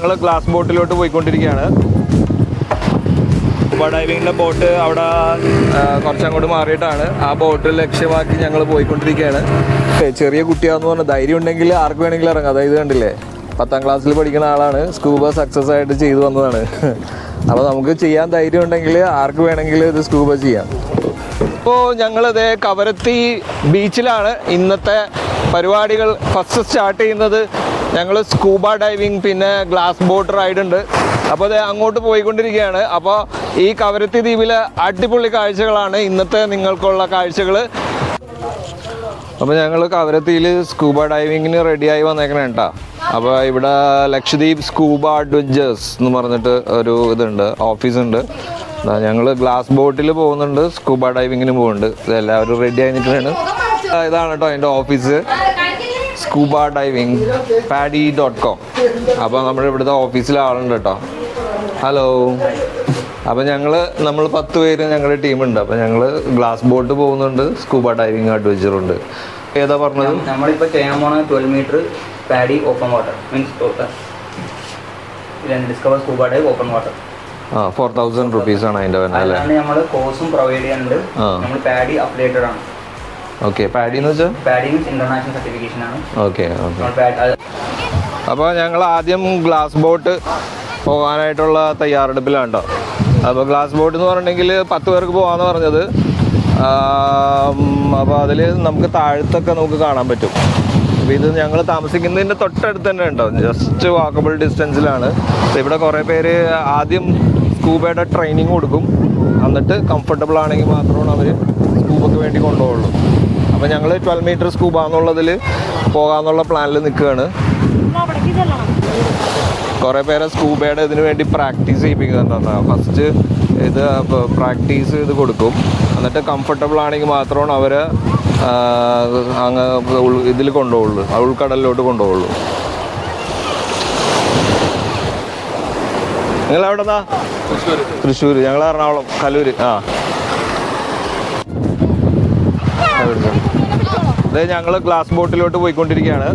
ഞങ്ങൾ ഗ്ലാസ് ബോട്ടിലോട്ട് പോയിക്കൊണ്ടിരിക്കുകയാണ്. Scuba ഡൈവിങ്ങിന്റെ boat അവിടെ കുറച്ചങ്ങോട്ട് മാറിയിട്ടാണ്. ആ ബോട്ട് ലക്ഷ്യമാക്കി ഞങ്ങൾ പോയിക്കൊണ്ടിരിക്കുകയാണ്. ചെറിയ കുട്ടിയാന്ന് പറഞ്ഞാൽ ധൈര്യം ഉണ്ടെങ്കിൽ ആർക്ക് വേണമെങ്കിലും ഇറങ്ങാം. അതായത് കണ്ടില്ലേ? പത്താം ക്ലാസ്സിൽ പഠിക്കുന്ന ആളാണ്. സ്കൂബ സക്സസ് ആയിട്ട് ചെയ്തു വന്നതാണ്. അപ്പോൾ നമുക്ക് ചെയ്യാൻ ധൈര്യം ഉണ്ടെങ്കിൽ ആർക്ക് വേണമെങ്കിലും ഇത് സ്കൂബ ചെയ്യാം. ഇപ്പോൾ ഞങ്ങളിത് കവരത്തി ബീച്ചിലാണ് ഇന്നത്തെ പരിപാടികൾ ഫസ്റ്റ് സ്റ്റാർട്ട് ചെയ്യുന്നത് ഞങ്ങൾ സ്കൂബ ഡൈവിങ് പിന്നെ ഗ്ലാസ് ബോട്ട് റൈഡ് ഉണ്ട്. അപ്പോൾ അത് അങ്ങോട്ട് പോയിക്കൊണ്ടിരിക്കുകയാണ്. അപ്പോൾ ഈ കവരത്തി ദ്വീപിലെ അടിപൊളി കാഴ്ചകളാണ് ഇന്നത്തെ നിങ്ങൾക്കുള്ള കാഴ്ചകൾ അപ്പോൾ ഞങ്ങൾ കവരത്തിയിൽ സ്കൂബ ഡൈവിങ്ങിന് റെഡിയായി വന്നേക്കണേ കേട്ടോ അപ്പോൾ ഇവിടെ ലക്ഷദ്വീപ് സ്കൂബ അഡ്വഞ്ചേഴ്സ് എന്ന് പറഞ്ഞിട്ട് ഒരു ഇതുണ്ട് ഓഫീസുണ്ട് ഞങ്ങൾ ഗ്ലാസ് ബോട്ടിൽ പോകുന്നുണ്ട് സ്കൂബ ഡൈവിങ്ങിന് പോകുന്നുണ്ട്. ഇതെല്ലാവരും റെഡി ആയിട്ടാണ് ഇതാണ് കേട്ടോ എന്റെ office scuba diving PADI dot com അപ്പോൾ നമ്മുടെ ഇവിടുത്തെ ഓഫീസിലെ ആളുണ്ട് കേട്ടോ ഹലോ അപ്പോൾ ഞങ്ങൾ നമ്മൾ പത്ത് പേര് ഞങ്ങളുടെ ടീമുണ്ട് അപ്പോൾ ഞങ്ങൾ ഗ്ലാസ് ബോട്ട് പോകുന്നുണ്ട് സ്കൂബ ഡൈവിങ് അഡ്വഞ്ചറുണ്ട് ഏതാ പറഞ്ഞത്? നമ്മളിപ്പോൾ ചെയ്യാൻ പോണ twelve metre PADI open water means discover scuba dive open water ആ ഫോർ തൗസൻഡ് റുപ്പീസ് ആണ് അതിന്റെ വരുന്നത് അല്ലേ? നമ്മൾ കോഴ്സും പ്രൊവൈഡ് ചെയ്യുന്നുണ്ട് നമ്മൾ പാഡി അപ്ഡേറ്റഡ് ആണ്. ഓക്കെ പാഡി എന്ന് വെച്ചാൽ പാഡി ഇന്റർനാഷണൽ സർട്ടിഫിക്കേഷൻ ആണ്. ഓക്കെ ഓക്കെ അപ്പോൾ ഞങ്ങൾ ആദ്യം ഗ്ലാസ് ബോട്ട് പോകാനായിട്ടുള്ള തയ്യാറെടുപ്പിലാണ് കേട്ടോ അപ്പോൾ ഗ്ലാസ് ബോട്ട് എന്ന് പറഞ്ഞിട്ടുണ്ടെങ്കിൽ പത്ത് പേർക്ക് പോകാമെന്ന് പറഞ്ഞത്. അപ്പോൾ അതിൽ നമുക്ക് താഴത്തൊക്കെ നമുക്ക് കാണാൻ പറ്റും. അപ്പോൾ ഇത് ഞങ്ങൾ താമസിക്കുന്നതിന്റെ തൊട്ടടുത്ത് തന്നെ ഉണ്ടോ? ജസ്റ്റ് വാക്കബിൾ ഡിസ്റ്റൻസിലാണ് ഇവിടെ കുറേ പേര് ആദ്യം സ്കൂബയുടെ ട്രെയിനിങ് കൊടുക്കും. എന്നിട്ട് കംഫർട്ടബിൾ ആണെങ്കിൽ മാത്രമാണ് അവർ സ്കൂബക്ക് വേണ്ടി കൊണ്ടുപോകുള്ളൂ അപ്പോൾ ഞങ്ങൾ ട്വൽവ് മീറ്റർ സ്കൂബ എന്നുള്ളതിൽ പോകാമെന്നുള്ള പ്ലാനിൽ നിൽക്കുകയാണ് കുറേ പേരെ സ്കൂബയുടെ ഇതിനു വേണ്ടി പ്രാക്ടീസ് ചെയ്യിപ്പിക്കുന്നുണ്ടെന്ന് ഫസ്റ്റ് ഇത് പ്രാക്ടീസ് ചെയ്ത് കൊടുക്കും. എന്നിട്ട് കംഫർട്ടബിൾ ആണെങ്കിൽ മാത്രമാണ് അവർ അങ്ങ് ഇതിൽ കൊണ്ടുപോകുള്ളൂ ആ ഉൾക്കടലിലോട്ട് കൊണ്ടുപോകുള്ളൂ നിങ്ങൾ എവിടെന്നാ തൃശ്ശൂർ ഞങ്ങൾ എറണാകുളം കലൂർ ആ. അതെ ഞങ്ങൾ ഗ്ലാസ് ബോട്ടിലോട്ട് പോയിക്കൊണ്ടിരിക്കുകയാണ്.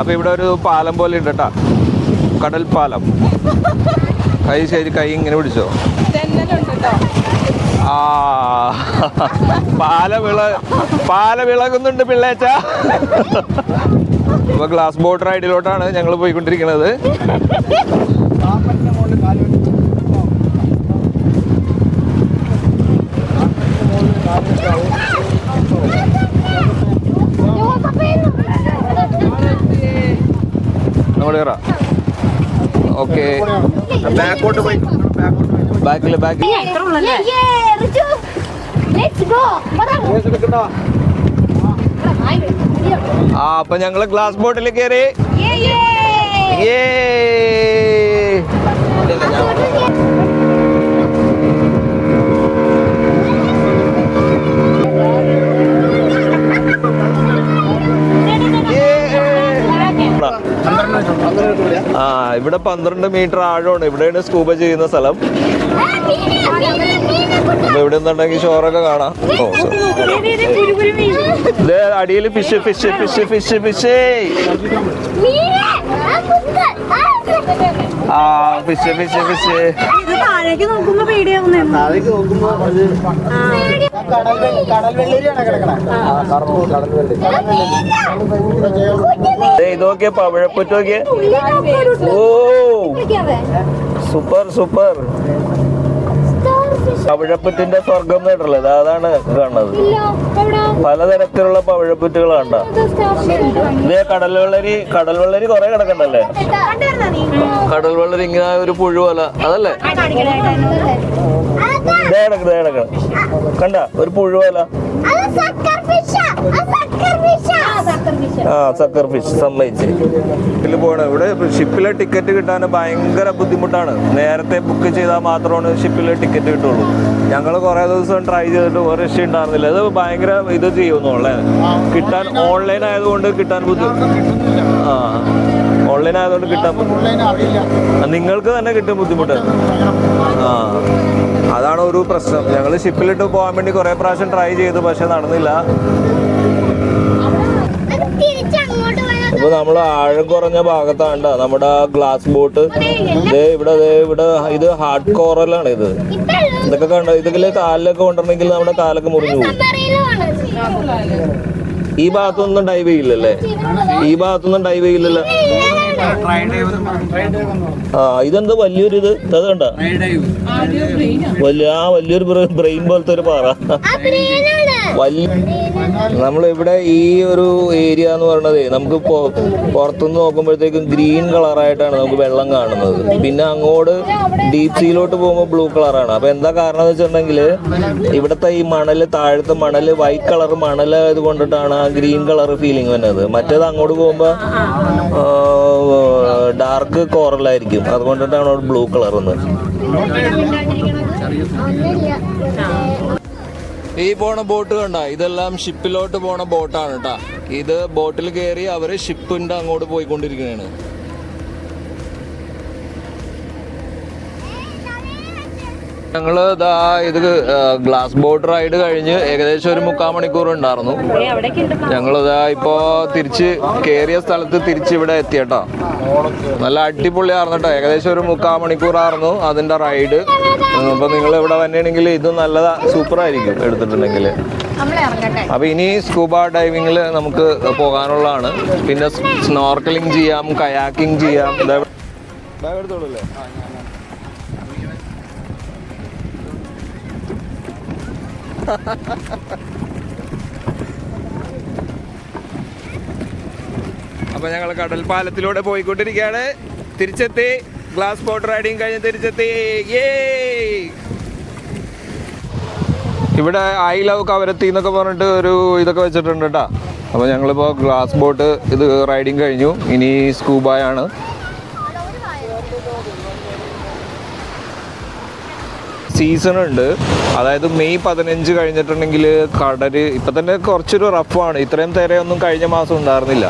അപ്പൊ ഇവിടെ ഒരു പാലം പോലെ ഉണ്ട് കേട്ടാ കടൽ പാലം. കൈ ശരി കൈ ഇങ്ങനെ പിടിച്ചോ? ആ പാല വിള പാല വിളകുന്നുണ്ട് പിള്ളേച്ച അപ്പൊ ഗ്ലാസ് ബോട്ട് റൈഡിലോട്ടാണ് ഞങ്ങൾ പോയിക്കൊണ്ടിരിക്കുന്നത് കയറാം ഓക്കെ. ബാക്കോട്ട് പോയി. ബാക്കിൽ ബാക്കിൽ. ആ അപ്പൊ ഞങ്ങൾ ഗ്ലാസ് ബോട്ടിൽ കയറി. ഏ ഇവിടെ പന്ത്രണ്ട് മീറ്റർ ആഴമാണ്. ഇവിടെയാണ് സ്കൂബ ചെയ്യുന്ന സ്ഥലം. ഇവിടെ നിന്നുണ്ടെങ്കിൽ ഷോറൊക്കെ കാണാം. ഓ അടിയിൽ fish fish fish fish fish ആ ഫിഷ് ഫിഷ് ഫിഷ് ഇത് താഴേക്ക് നോക്കുമ്പോ പേടിയാവുന്നേ. ദേ, ഇതൊക്കെ പവിഴപ്പുറ്റൊക്കെ ഓ. Super super. പവിഴപ്പുറ്റിന്റെ സ്വർഗം നേട്ടുള്ളത് അതാണ് കാണുന്നത്. പലതരത്തിലുള്ള പവിഴപ്പുറ്റുകൾ കണ്ട. ഇതേ കടൽ വെള്ളരി കടൽ വെള്ളരി കുറെ കിടക്കണ്ടല്ലേ? കടൽ വെള്ളരി ഇങ്ങനെ ഒരു പുഴു പോലെ. അതല്ലേ? കിടക്കണം കണ്ട ഒരു പുഴു പോലെ. ആ സക്കർ ഫിഷ് സമ്മതിച്ച് ഇതിൽ ഇവിടെ ഷിപ്പിലെ ടിക്കറ്റ് കിട്ടാൻ ഭയങ്കര ബുദ്ധിമുട്ടാണ്. നേരത്തെ ബുക്ക് ചെയ്താൽ മാത്രമാണ് ഷിപ്പിലെ ടിക്കറ്റ് കിട്ടുള്ളൂ. ഞങ്ങൾ കുറേ ദിവസം ട്രൈ ചെയ്തിട്ട് ഒരു രക്ഷ ഉണ്ടായിരുന്നില്ല. അത് ഭയങ്കര ഇത് ചെയ്യുന്നു ചെയ്യുന്നുള്ളേ കിട്ടാൻ ഓൺലൈൻ ആയതുകൊണ്ട് കിട്ടാൻ ബുദ്ധിമുട്ട് ആ ഓൺലൈൻ ആയതുകൊണ്ട് കിട്ടാൻ നിങ്ങൾക്ക് തന്നെ കിട്ടും ബുദ്ധിമുട്ട്. ആ അതാണ് ഒരു പ്രശ്നം. ഞങ്ങൾ ഷിപ്പിലിട്ട് പോകാൻ വേണ്ടി കുറേ പ്രാവശ്യം ട്രൈ ചെയ്തു പക്ഷെ നടന്നില്ല. അപ്പൊ നമ്മൾ ആഴം കുറഞ്ഞ ഭാഗത്താണ്ട നമ്മുടെ ഗ്ലാസ് ബോട്ട് ഇതേ ഇവിടെ അതേ ഇവിടെ ഇത് ഹാർഡ് കോറലാണ് ഇത്. ഇതൊക്കെ കണ്ട? ഇതൊക്കെ കാലിലൊക്കെ കൊണ്ടിട്ടുണ്ടെങ്കിൽ നമ്മുടെ കാലൊക്കെ മുറിഞ്ഞു പോകും. ഈ ഭാഗത്തൊന്നും ഡൈവ് ചെയ്യില്ലല്ലേ ഈ ഭാഗത്തൊന്നും ഡൈവ് ചെയ്യില്ലല്ലോ ആ ഇതെന്താ വലിയൊരു ഇത്? കണ്ട? വലിയ ആ വലിയൊരു ബ്രെയിൻ പോലത്തെ ഒരു പാറ. വലിയ നമ്മൾ ഇവിടെ ഈ ഒരു ഏരിയ എന്ന് പറയുന്നത് നമുക്ക് പുറത്തുനിന്ന് നോക്കുമ്പോഴത്തേക്കും ഗ്രീൻ കളറായിട്ടാണ് നമുക്ക് വെള്ളം കാണുന്നത്. പിന്നെ അങ്ങോട്ട് ഡീപ് സീയിലോട്ട് പോകുമ്പോൾ ബ്ലൂ കളറാണ്. അപ്പൊ എന്താ കാരണം എന്ന് വെച്ചിട്ടുണ്ടെങ്കിൽ ഇവിടുത്തെ ഈ മണൽ താഴത്തെ മണൽ വൈറ്റ് കളർ മണൽ ആയത് കൊണ്ടിട്ടാണ് ആ ഗ്രീൻ കളർ ഫീലിംഗ് വന്നത് മറ്റേത് അങ്ങോട്ട് പോകുമ്പോൾ ഡാർക്ക് കോറലായിരിക്കും അതുകൊണ്ടിട്ടാണ് അവിടെ ബ്ലൂ കളർ വന്നത് ഈ പോണ ബോട്ട് കണ്ട ഇതെല്ലാം ഷിപ്പിലോട്ട് പോണ ബോട്ടാണ് കേട്ടാ ഇത് ബോട്ടിൽ കയറി അവർ ഷിപ്പിന്റെ അങ്ങോട്ട് പോയിക്കൊണ്ടിരിക്കുകയാണ് ഞങ്ങൾ ദാ ഇത് ഗ്ലാസ് ബോട്ട് റൈഡ് കഴിഞ്ഞ് ഏകദേശം ഒരു മുക്കാൽ മണിക്കൂർ ഉണ്ടായിരുന്നു. ഞങ്ങൾ ദാ ഇപ്പോ തിരിച്ച് കേറിയ സ്ഥലത്ത് തിരിച്ച് ഇവിടെ എത്തിയട്ടോ. നല്ല അടിപൊളിയായിരുന്നു കേട്ടോ ഏകദേശം ഒരു മുക്കാൽ മണിക്കൂറായിരുന്നു അതിന്റെ റൈഡ് അപ്പൊ നിങ്ങൾ ഇവിടെ വന്നിട്ടുണ്ടെങ്കിൽ ഇത് നല്ലതാ സൂപ്പർ ആയിരിക്കും എടുത്തിട്ടുണ്ടെങ്കിൽ അപ്പൊ ഇനി സ്കൂബ ഡൈവിങ്ങിൽ നമുക്ക് പോകാനുള്ളതാണ്. പിന്നെ സ്നോർക്കലിംഗ് ചെയ്യാം കയാക്കിംഗ് ചെയ്യാം. എടുത്തോളൂ അല്ലേ അപ്പൊ ഞങ്ങൾ കടൽ പാലത്തിലൂടെ പോയിക്കൊണ്ടിരിക്കുകയാണ്. തിരിച്ചെത്തി. ഗ്ലാസ് ബോട്ട് റൈഡിങ് കഴിഞ്ഞ് തിരിച്ചെത്തി! ഇവിടെ ഐ ലവ് കവരത്തി എന്നൊക്കെ പറഞ്ഞിട്ട് ഒരു ഇതൊക്കെ വെച്ചിട്ടുണ്ട് കേട്ടാ. അപ്പോൾ ഞങ്ങളിപ്പോൾ ഗ്ലാസ് ബോട്ട് ഇത് റൈഡിങ് കഴിഞ്ഞു. ഇനി സ്കൂബായാണ്. സീസൺ ഉണ്ട് അതായത് മെയ് പതിനഞ്ച് കഴിഞ്ഞിട്ടുണ്ടെങ്കിൽ കടൽ ഇപ്പം തന്നെ കുറച്ചൊരു റഫാണ് ഇത്രയും തിരയൊന്നും കഴിഞ്ഞ മാസം ഉണ്ടായിരുന്നില്ല.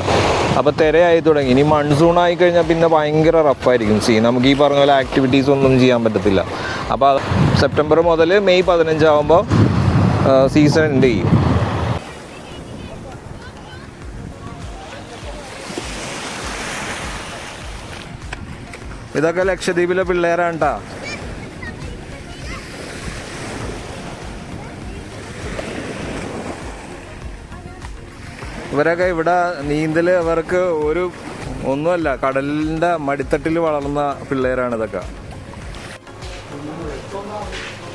അപ്പോൾ തിരയായി തുടങ്ങി. ഇനി മൺസൂൺ ആയി കഴിഞ്ഞാൽ പിന്നെ ഭയങ്കര റഫായിരിക്കും സീ നമുക്ക് ഈ പറഞ്ഞ പോലെ ആക്ടിവിറ്റീസ് ഒന്നും ചെയ്യാൻ പറ്റത്തില്ല. അപ്പോൾ സെപ്റ്റംബർ മുതൽ മെയ് പതിനഞ്ചാവുമ്പോൾ സീസൺ എൻഡ് ചെയ്യും. ഇതൊക്കെ ലക്ഷദ്വീപിലെ പിള്ളേരാണ് കേട്ടാ ഇവരൊക്കെ ഇവിടെ നീന്തൽ അവർക്ക് ഒരു ഒന്നുമല്ല കടലിന്റെ മടിത്തട്ടിൽ വളർന്ന പിള്ളേരാണ് ഇതൊക്കെ.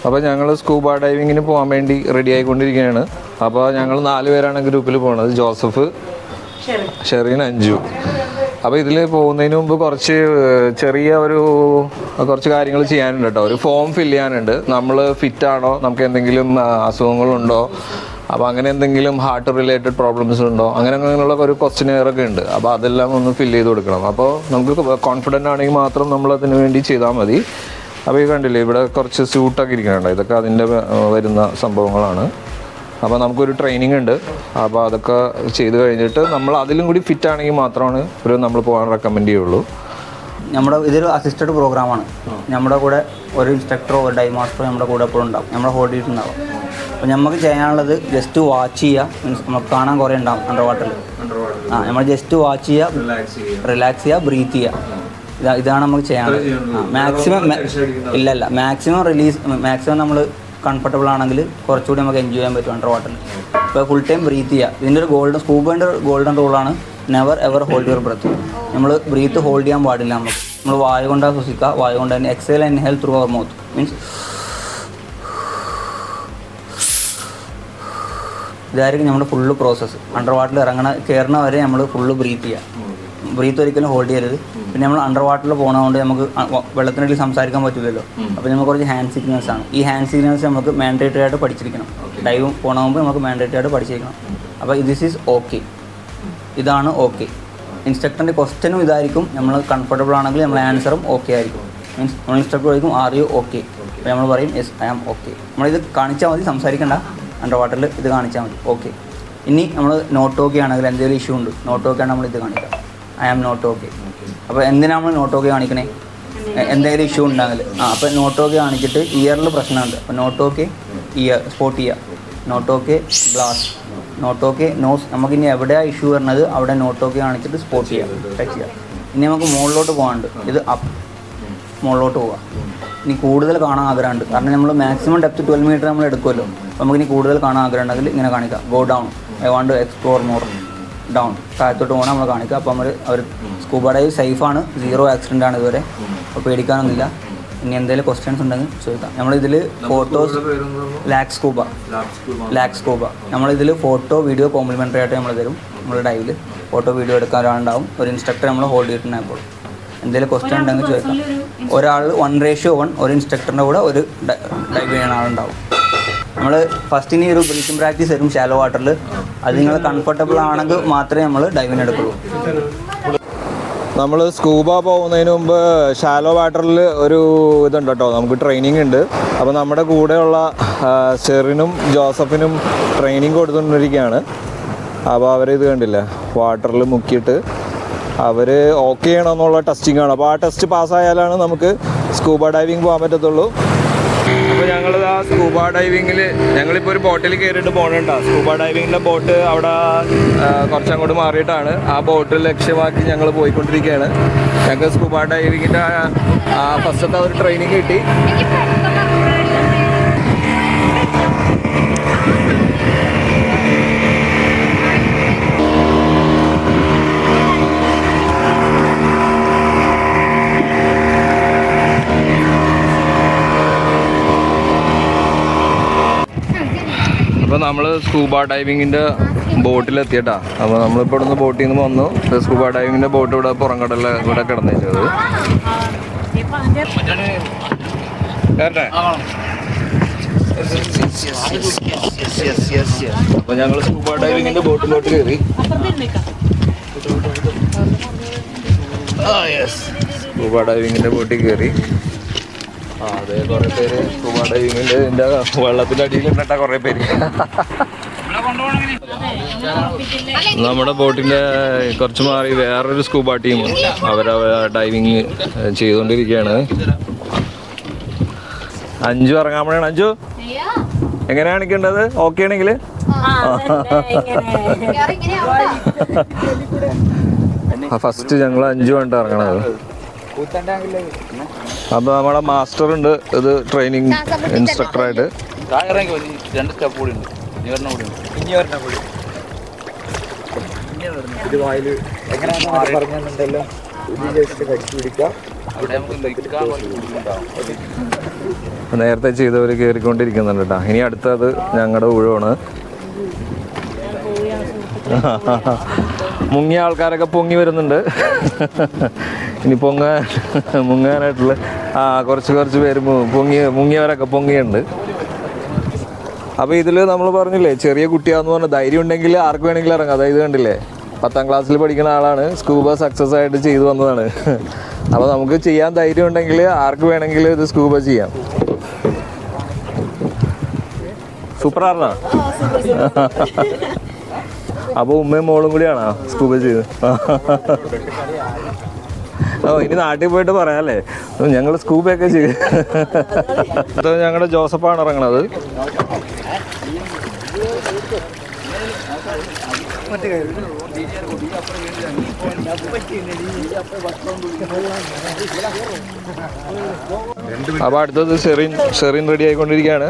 അപ്പോൾ ഞങ്ങൾ സ്കൂബ ഡൈവിങ്ങിന് പോകാൻ വേണ്ടി റെഡി ആയിക്കൊണ്ടിരിക്കുകയാണ്. അപ്പോൾ ഞങ്ങൾ നാല് പേരാണ് ഗ്രൂപ്പിൽ പോണത്. ജോസഫ് ഷെറീൻ അഞ്ജു. അപ്പോൾ ഇതിൽ പോകുന്നതിന് മുമ്പ് കുറച്ച് ചെറിയ ഒരു കുറച്ച് കാര്യങ്ങൾ ചെയ്യാനുണ്ട് കേട്ടോ. ഒരു ഫോം ഫില്ല് ചെയ്യാനുണ്ട്. നമ്മൾ ആണോ? നമുക്ക് എന്തെങ്കിലും അസുഖങ്ങളുണ്ടോ? അപ്പോൾ അങ്ങനെ എന്തെങ്കിലും ഹാർട്ട് റിലേറ്റഡ് പ്രോബ്ലംസ് ഉണ്ടോ? അങ്ങനെ അങ്ങനെയുള്ള ഒരു ക്വസ്റ്റ്യനെയർ ഒക്കെ ഉണ്ട്. അപ്പോൾ അതെല്ലാം ഒന്ന് ഫില്ല് ചെയ്ത് കൊടുക്കണം. അപ്പോൾ നമുക്ക് കോൺഫിഡന്റ് ആണെങ്കിൽ മാത്രം നമ്മൾ അതിന് വേണ്ടി ചെയ്താൽ മതി. അപ്പോൾ ഈ കണ്ടില്ലേ ഇവിടെ കുറച്ച് സ്യൂട്ടൊക്കെ ഇരിക്കുന്നുണ്ട്. ഇതൊക്കെ അതിന്റെ വരുന്ന സംഭവങ്ങളാണ്. അപ്പോൾ നമുക്കൊരു ട്രെയിനിങ് ഉണ്ട്. അപ്പോൾ അതൊക്കെ ചെയ്ത് കഴിഞ്ഞിട്ട് നമ്മൾ അതിലും കൂടി ഫിറ്റ് ആണെങ്കിൽ മാത്രമാണ് ഒരു നമ്മൾ പോകാൻ റെക്കമെൻഡ് ചെയ്യുള്ളൂ. നമ്മുടെ ഇതൊരു അസിസ്റ്റഡ് പ്രോഗ്രാമാണ് നമ്മുടെ കൂടെ ഒരു ഇൻസ്ട്രക്ടറോ ഒരു ഡൈ മാസ്റ്ററോ നമ്മുടെ കൂടെ എപ്പോഴും ഉണ്ടാവും. നമ്മുടെ ഹോൾഡ് ചെയ്തിട്ടുണ്ടാവും അപ്പോൾ നമുക്ക് ചെയ്യാനുള്ളത് ജസ്റ്റ് വാച്ച് ചെയ്യുക മീൻസ് നമുക്ക് കാണാൻ കുറേ ഉണ്ടാവും അണ്ടർ വാട്ടറിൽ ആ നമ്മൾ ജസ്റ്റ് വാച്ച് ചെയ്യുക റിലാക്സ് ചെയ്യുക ബ്രീത്ത് ചെയ്യുക ഇതാ ഇതാണ് നമുക്ക് ചെയ്യാനുള്ളത്. മാക്സിമം ഇല്ല ഇല്ല മാക്സിമം റിലീസ് മാക്സിമം നമ്മൾ കംഫർട്ടബിൾ ആണെങ്കിൽ കുറച്ചുകൂടി നമുക്ക് എൻജോയ് ചെയ്യാൻ പറ്റും അണ്ടർ വാട്ടറിൽ ഇപ്പോൾ ഫുൾ ടൈം ബ്രീത്ത് ചെയ്യുക ഇതിന്റെ ഒരു ഗോൾഡൻ സ്കൂബേന്റെ golden റൂളാണ് never ever hold your breath നമ്മൾ ബ്രീത്ത് ഹോൾഡ് ചെയ്യാൻ പാടില്ല നമുക്ക് നമ്മൾ വായു കൊണ്ടാണ് ശ്വസിക്കുക വായു കൊണ്ട് തന്നെ exhale and health through our mouth means ഇതായിരിക്കും നമ്മുടെ ഫുള്ള് പ്രോസസ്സ് അണ്ടർ വാട്ടറിൽ ഇറങ്ങണ കയറണ വരെ നമ്മൾ ഫുള്ള് ബ്രീത്ത് ചെയ്യുക ബ്രീത്ത് ഒരിക്കലും ഹോൾഡ് ചെയ്യരുത്. പിന്നെ നമ്മൾ അണ്ടർ വാട്ടറിൽ പോകണതുകൊണ്ട് നമുക്ക് വെള്ളത്തിനിടയിൽ സംസാരിക്കാൻ പറ്റില്ലല്ലോ അപ്പോൾ നമുക്ക് കുറച്ച് ഹാൻഡ് സിഗ്നൽസ് ആണ്. ഈ ഹാൻഡ് സിഗ്നൽസ് നമുക്ക് മാൻഡേറ്ററി ആയിട്ട് പഠിച്ചിരിക്കണം. ഡൈവ് പോകുന്ന മുമ്പ് നമുക്ക് മാൻഡേറ്ററി ആയിട്ട് പഠിച്ചിരിക്കണം. അപ്പോൾ ദിസ് ഈസ് ഓക്കെ ഇതാണ് ഓക്കെ ഇൻസ്ട്രക്ടറിന്റെ ക്വസ്റ്റനും ഇതായിരിക്കും. നമ്മൾ കംഫർട്ടബിൾ ആണെങ്കിൽ നമ്മൾ ആൻസറും ഓക്കെ ആയിരിക്കും. മീൻസ് നമ്മൾ ഇൻസ്ട്രക്ടർ ചോദിക്കും ആർ യു ഓക്കെ അപ്പോൾ നമ്മൾ പറയും യെസ് ഐ ആം ഓക്കെ നമ്മളിത് കാണിച്ചാൽ മതി സംസാരിക്കണ്ട. അണ്ടർ വാട്ടറിൽ ഇത് കാണിച്ചാൽ മതി. ഓക്കെ ഇനി നമ്മൾ നോട്ട് ഓക്കെ ആണെങ്കിൽ എന്തെങ്കിലും ഇഷ്യൂ ഉണ്ട് നോട്ട് ഓക്കെ ആണ് നമ്മൾ ഇത് കാണിക്കാം ഐ ആം നോട്ട് ഓക്കെ അപ്പോൾ എന്തിനാണ് നമ്മൾ നോട്ട് ഓക്കെ കാണിക്കണേ എന്തെങ്കിലും ഇഷ്യൂ ഉണ്ടെങ്കിൽ. ആ അപ്പോൾ നോട്ട് ഓക്കെ കാണിച്ചിട്ട് ഇയറിൽ പ്രശ്നമുണ്ട്. അപ്പോൾ നോട്ട് ഓക്കെ ഇയർ സ്പോട്ട് ചെയ്യുക not okay glass not okay nose നമുക്ക് ഇനി എവിടെയാണ് ഇഷ്യൂ വരുന്നത്? അവിടെ നോട്ട് ഓക്കെ കാണിച്ചിട്ട് സ്പോട്ട് ചെയ്യാം. ടച്ച് ചെയ്യാം. ഇനി നമുക്ക് മുകളിലോട്ട് പോകാനുണ്ട്. ഇത് അപ്പ് മുകളിലോട്ട് പോവാം ഇനി കൂടുതൽ കാണാൻ ആഗ്രഹമുണ്ട്. കാരണം നമ്മൾ മാക്സിമം ഡെപ്ത് ട്വൽവ് മീറ്റർ നമ്മൾ എടുക്കുമല്ലോ. അപ്പോൾ നമുക്ക് ഇനി കൂടുതൽ കാണാൻ ആഗ്രഹം ഉണ്ടെങ്കിൽ ഇങ്ങനെ കാണിക്കാം. Go down I want to explore more down താഴത്തോട്ട് പോകണം നമ്മൾ കാണിക്കുക. അപ്പോൾ നമ്മൾ അവർ സ്കൂബ ഡൈവ് സേഫാണ് സീറോ ആക്സിഡന്റ് ആണ് ഇതുവരെ. അപ്പോൾ പേടിക്കാനൊന്നുമില്ല. ഇനി എന്തെങ്കിലും ക്വസ്റ്റ്യൻസ് ഉണ്ടെങ്കിൽ ചോദിക്കാം. നമ്മളിതിൽ ഫോട്ടോസ് ലാക്സ് സ്കൂബ ലാക്സ് സ്കൂബ നമ്മളിതിൽ ഫോട്ടോ വീഡിയോ കോംപ്ലിമെന്ററി ആയിട്ട് നമ്മൾ തരും. നമ്മൾ ഡൈവിൽ ഫോട്ടോ വീഡിയോ എടുക്കാൻ ഒരാളുണ്ടാവും. ഒരു ഇൻസ്ട്രക്ടർ നമ്മൾ ഹോൾഡ് ചെയ്തിട്ടുണ്ടാകുമ്പോൾ എന്തെങ്കിലും ക്വസ്റ്റ്യൻ ഉണ്ടെങ്കിൽ ചോദിക്കാം. ഒരാൾ വൺ റേഷ്യോ വൺ ഒരു ഇൻസ്ട്രക്ടറിന്റെ കൂടെ ഒരു ഡൈവ് ചെയ്യുന്ന ആളുണ്ടാവും. നമ്മൾ ഫസ്റ്റ് ഇനി ഒരു ബ്രീത്തിങ് പ്രാക്ടീസ് വരും ഷാലോ വാട്ടറിൽ അത് നിങ്ങൾ കംഫർട്ടബിൾ ആണെങ്കിൽ മാത്രമേ നമ്മൾ ഡൈവിന് എടുക്കുള്ളൂ. നമ്മൾ സ്കൂബ പോകുന്നതിന് മുമ്പ് ഷാലോ വാട്ടറിൽ ഒരു ഇതുണ്ട് കേട്ടോ നമുക്ക് ട്രെയിനിങ് ഉണ്ട്. അപ്പോൾ നമ്മുടെ കൂടെയുള്ള ഷെറിനും സെറിനും ജോസഫിനും ട്രെയിനിങ് കൊടുത്തുകൊണ്ടിരിക്കുകയാണ്. അപ്പോൾ അവരിത് കണ്ടില്ല വാട്ടറിൽ മുക്കിയിട്ട് അവർ ഓക്കെ ചെയ്യണമെന്നുള്ള ടെസ്റ്റിംഗ് ആണ്. അപ്പോൾ ആ ടെസ്റ്റ് പാസ്സായാലാണ് നമുക്ക് സ്കൂബ ഡൈവിങ് പോകാൻ പറ്റത്തുള്ളൂ. അപ്പോൾ ഞങ്ങൾ ആ സ്കൂബ ഡൈവിങ്ങിൽ ഞങ്ങളിപ്പോൾ ഒരു ബോട്ടിൽ കയറിയിട്ട് പോകണുണ്ടോ സ്കൂബ ഡൈവിങ്ങിന്റെ ബോട്ട് അവിടെ കുറച്ചങ്ങോട്ട് മാറിയിട്ടാണ്. ആ ബോട്ട് ലക്ഷ്യമാക്കി ഞങ്ങൾ പോയിക്കൊണ്ടിരിക്കുകയാണ്. ഞങ്ങൾക്ക് സ്കൂബ ഡൈവിങ്ങിന്റെ ഫസ്റ്റത്തെ ഒരു ട്രെയിനിങ് കിട്ടി. അപ്പോൾ നമ്മൾ സ്കൂബ ഡൈവിങ്ങിന്റെ ബോട്ടിലെത്തിയട്ടാ. അപ്പോൾ നമ്മളിപ്പോൾ ഇവിടുന്ന് ബോട്ടിൽ നിന്ന് വന്നു. സ്കൂബ ഡൈവിങ്ങിന്റെ ബോട്ട് ഇവിടെ പുറംകടലിൽ ഇവിടെ കിടന്നേച്ചത് കേട്ടെ അപ്പോൾ ഞങ്ങൾ സ്കൂബ ഡൈവിങ്ങിന്റെ ബോട്ടിലോട്ട് കയറി സ്കൂബ ഡൈവിങ്ങിന്റെ ബോട്ടിൽ കയറി അതെ കുറേ പേര് സ്കൂബ ഡൈവിങ്ങിന്റെ ഇതിന്റെ വെള്ളത്തിന്റെ അടിയിൽ നിന്നിട്ട കുറെ പേര്. നമ്മുടെ ബോട്ടിന്റെ കുറച്ച് മാറി വേറൊരു സ്കൂബ ടീം അവർ ഡൈവിങ് ചെയ്തുകൊണ്ടിരിക്കുകയാണ് അഞ്ചു ഇറങ്ങാൻ അഞ്ചു എങ്ങനെയാണ് കണ്ടത് ഓക്കെ ആണെങ്കിൽ? ഫസ്റ്റ് ഞങ്ങൾ അഞ്ചു വേണ്ട ഇറങ്ങണത്. അപ്പൊ നമ്മളെ മാസ്റ്റർ ഉണ്ട് ഇത് ട്രെയിനിങ് ഇൻസ്ട്രക്ടറായിട്ട് രണ്ട് സ്റ്റെപ്പ് കൂടി ഉണ്ട് ഇനി ഒരെണ്ണം കൂടി ഇത് വായിൽ പറഞ്ഞിട്ടുണ്ടല്ലോ നേരത്തെ ചെയ്തവർ കയറിക്കൊണ്ടിരിക്കുന്നുണ്ട് കേട്ടോ ഇനി അടുത്തത് ഞങ്ങളുടെ ഊഴമാണ്. മുങ്ങിയ ആൾക്കാരൊക്കെ പൊങ്ങി വരുന്നുണ്ട്. ഇനി പൊങ്ങാൻ മുങ്ങാനായിട്ടുള്ള ആ കുറച്ച് കുറച്ച് പേര് പൊങ്ങി മുങ്ങിയവരൊക്കെ പൊങ്ങിയുണ്ട് അപ്പോൾ ഇതിൽ നമ്മൾ പറഞ്ഞില്ലേ ചെറിയ കുട്ടിയാന്ന് പറഞ്ഞാൽ ധൈര്യം ഉണ്ടെങ്കിൽ ആർക്ക് വേണമെങ്കിലും ഇറങ്ങാം. അതായത് കണ്ടില്ലേ? പത്താം ക്ലാസ്സിൽ പഠിക്കുന്ന ആളാണ്. സ്കൂബ സക്സസ് ആയിട്ട് ചെയ്തു വന്നതാണ്. അപ്പോൾ നമുക്ക് ചെയ്യാൻ ധൈര്യം ഉണ്ടെങ്കിൽ ആർക്ക് വേണമെങ്കിലും ഇത് സ്കൂബ ചെയ്യാം. സൂപ്പറാണോ അപ്പോൾ ഉമ്മയും മോളും കൂടിയാണോ സ്കൂബ ചെയ്ത് ഓ ഇനി നാട്ടിൽ പോയിട്ട് പറയാല്ലേ? ഞങ്ങൾ സ്കൂബൊക്കെ ചെയ്യും അത് ഞങ്ങളുടെ ജോസഫാണ് ഇറങ്ങണത്. അപ്പൊ അടുത്തത് ഷെറിൻ ഷെറിൻ റെഡി ആയിക്കൊണ്ടിരിക്കുകയാണ്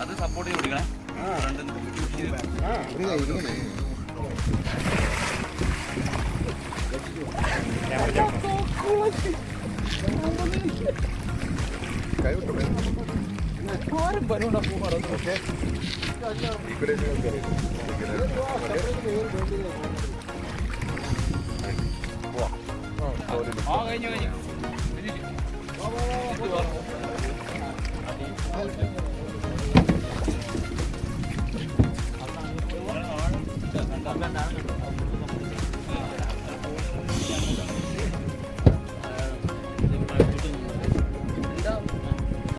അത് സപ്പോർട്ട് ചെയ്ത് കൊടുക്കണേ. ആരും പരുണ്ടാ പോകാറോ ഓക്കെ. ആ കഴിഞ്ഞു കഴിഞ്ഞു. Thank you.